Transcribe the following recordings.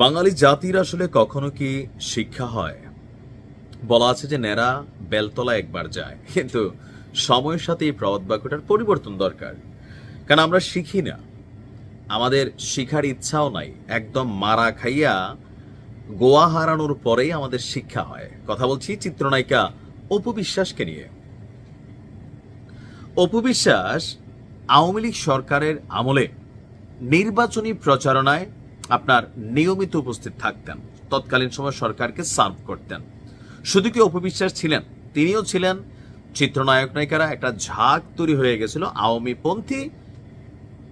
বাঙালি জাতির আসলে কখনো কি শিক্ষা হয়? বলা আছে যে নেরা বেলতলা একবার যায়, কিন্তু সময়ের সাথে এই প্রবাদ বাক্যটার পরিবর্তন দরকার। কারণ আমরা শিখি না। আমাদের শিখার ইচ্ছাও নাই। একদম মারা খাইয়া গোয়া হারানোর পরেই আমাদের শিক্ষা হয়। কথা বলছি চিত্রনায়িকা অপু বিশ্বাসকে নিয়ে। অপু বিশ্বাস আওয়ামী লীগ সরকারের আমলে নির্বাচনী প্রচারণায় আপনার নিয়মিত উপস্থিত থাকতেন। তৎকালীন সময় সরকারকে সার্ভ করতেন। শুধু কি অপবিশ্বাস ছিলেন? তিনিও ছিলেন চিত্রনায়ক নায়িকারা। একটা ঝাঁক তৈরি হয়ে গেছিল আওয়ামী পন্থী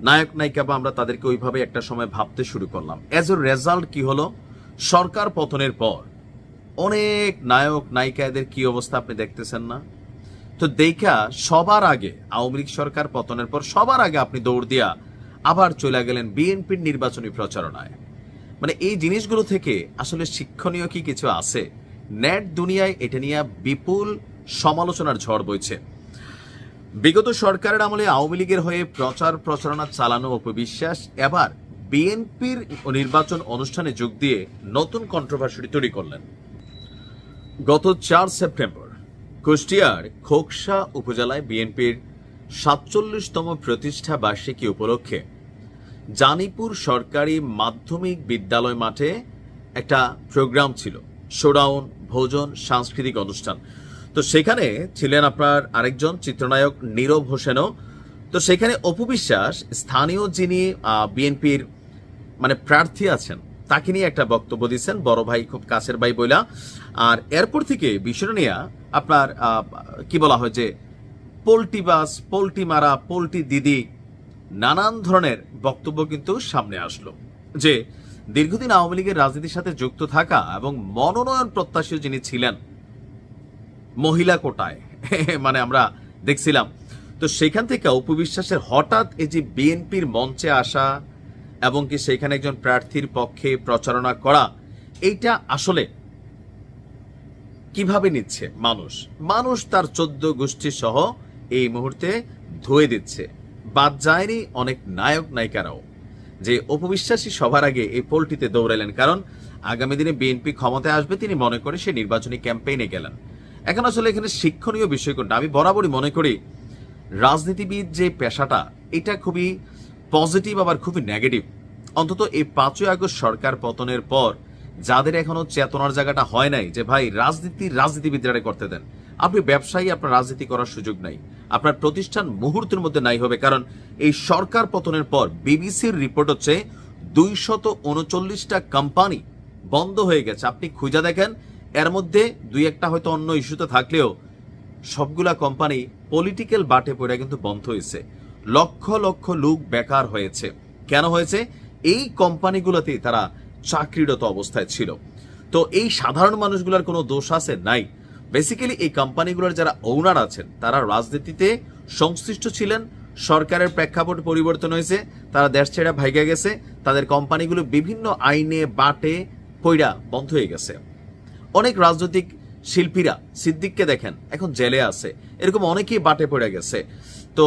নায়ক নায়িকা বা আমরা তাদেরকে ওইভাবে একটা সময় ভাবতে শুরু করলাম। এজ এ রেজাল্ট কি হলো? সরকার পতনের পর অনেক নায়ক নায়িকা এদের কি অবস্থা আপনি দেখতেছেন না? তো দেখা সবার আগে আওয়ামী লীগ সরকার পতনের পর সবার আগে আপনি দৌড় দিয়া আবার চলে গেলেন বিএনপির নির্বাচনী প্রচারণায়। মানে এই জিনিসগুলো থেকে আসলে শিক্ষণীয় কি কিছু আছে? নেট দুনিয়ায় এটা নিয়ে বিপুল সমালোচনার ঝড় বইছে। বিগত সরকারের আমলে আওয়ামী লীগের হয়ে প্রচার প্রচারণা চালানো অপবিশ্বাস, এবার বিএনপির নির্বাচন অনুষ্ঠানে যোগ দিয়ে নতুন কন্ট্রোভার্সি তৈরি করলেন। গত চার সেপ্টেম্বর কুষ্টিয়ার খোকসা উপজেলায় বিএনপির সাতচল্লিশতম প্রতিষ্ঠা বার্ষিকী উপলক্ষে জানিপুর সরকারি মাধ্যমিক বিদ্যালয় মাঠে একটা প্রোগ্রাম ছিল, শোডাউন ভোজন সাংস্কৃতিক অনুষ্ঠান। তো সেখানে ছিলেন আপনার আরেকজন চিত্রনায়ক নীরব হোসেনও। তো সেখানে অপু বিশ্বাস, স্থানীয় যিনি বিএনপির মানে প্রার্থী আছেন, তাকে নিয়ে একটা বক্তব্য দিচ্ছেন, বড় ভাই, খুব কাছের ভাই বইলা। আর এরপর থেকে বিষয়টা নিয়ে আপনার কি বলা হয় যে পোল্টি বাস পোল্টি মারা পোল্টি দিদি, নানান ধরনের বক্তব্য কিন্তু সামনে আসলো যে দীর্ঘদিন আওয়ামী লীগের রাজনীতির সাথে যুক্ত থাকা এবং মনোনয়ন প্রত্যাশী যিনি ছিলেন, মহিলা কোটায় মানে আমরা দেখছিলাম। তো সেখান থেকে উপবিশ্বাসের হঠাৎ এই যে বিএনপির মঞ্চে আসা এবং কি সেখানে একজন প্রার্থীর পক্ষে প্রচারণা করা, এইটা আসলে কীভাবে নিচ্ছে মানুষ? মানুষ তার চোদ্দ গোষ্ঠী সহ এই মুহূর্তে ধুয়ে দিচ্ছে। বাদ যায়নি অনেক নায়ক নায়িকারাও। যে অপবিশ্বাসী সবার আগে এই পোলটিতে দৌড়ালেন কারণ আগামী দিনে বিএনপি ক্ষমতায় আসবে তিনি মনে করে সে নির্বাচনী ক্যাম্পেইনে গেলেন। এখন আসলে এখানে শিক্ষণীয় বিষয় কোনটা? আমি বরাবরই মনে করি রাজনীতিবিদ যে পেশাটা, এটা খুবই পজিটিভ, আবার খুবই নেগেটিভ। অন্তত এই পাঁচই আগস্ট সরকার পতনের পর যাদের এখনও চেতনার জায়গাটা হয় নাই যে, ভাই, রাজনীতি রাজনীতিবিদরা করতে দেন। আপনি ব্যবসায়ী, আপনার রাজনীতি করার সুযোগ নাই। আপনার প্রতিষ্ঠান মুহূর্তের মধ্যে নাই হবে, কারণ এই সরকার পতনের পর বিবিসির রিপোর্ট হচ্ছে দুইশত উনচল্লিশটা কোম্পানি বন্ধ হয়ে গেছে। আপনি খুঁজে দেখেন, এর মধ্যে দুই একটা হয়তো অন্য ইস্যুতে থাকলেও সবগুলা কোম্পানি পলিটিক্যাল বাটে পড়ে কিন্তু বন্ধ হয়েছে। লক্ষ লক্ষ লোক বেকার হয়েছে। কেন হয়েছে? এই কোম্পানিগুলোতেই তারা চাকরিরত অবস্থায় ছিল। তো এই সাধারণ মানুষগুলোর কোনো দোষ আছে? নাই। বেসিক্যালি এই কোম্পানিগুলোর যারা ওনার আছেন, তারা রাজনীতিতে সংশ্লিষ্ট ছিলেন, সরকারের প্রেক্ষাপট পরিবর্তন হয়েছে, তারা দেশ ছেড়ে ভাইগা গেছে, তাদের কোম্পানিগুলো বিভিন্ন আইনে, বাটে পইরা বন্ধ হয়ে গেছে। অনেক রাজনৈতিক শিল্পীরা সিদ্দিককে দেখেন, এখন জেলে আছে। এরকম অনেকেই বাটে পড়ে গেছে। তো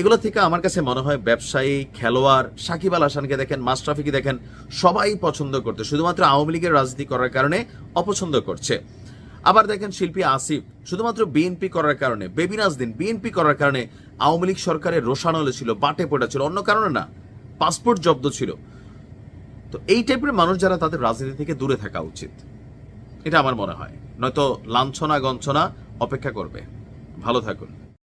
এগুলো থেকে আমার কাছে মনে হয় ব্যবসায়ী, খেলোয়াড়, সাকিব আল হাসানকে দেখেন মাস্টাফিকে দেখেন, সবাই পছন্দ করতে, শুধুমাত্র আওয়ামী লীগের রাজনীতি করার কারণে অপছন্দ করছে। আবার দেখেন শিল্পী আসিফ, শুধুমাত্র বিএনপি করার কারণে বেবিনাজ দিন বিএনপি করার কারণে আওয়ামী লীগ সরকারের রোশানলে ছিল, বাটে পোটা ছিল, অন্য কারণে না, পাসপোর্ট জব্দ ছিল। তো এই টাইপের মানুষ যারা তাদের রাজনীতি থেকে দূরে থাকা উচিত। এটা আমার মনে হয়। নয়তো লাঞ্ছনা গঞ্ছনা অপেক্ষা করবে। ভালো থাকুন।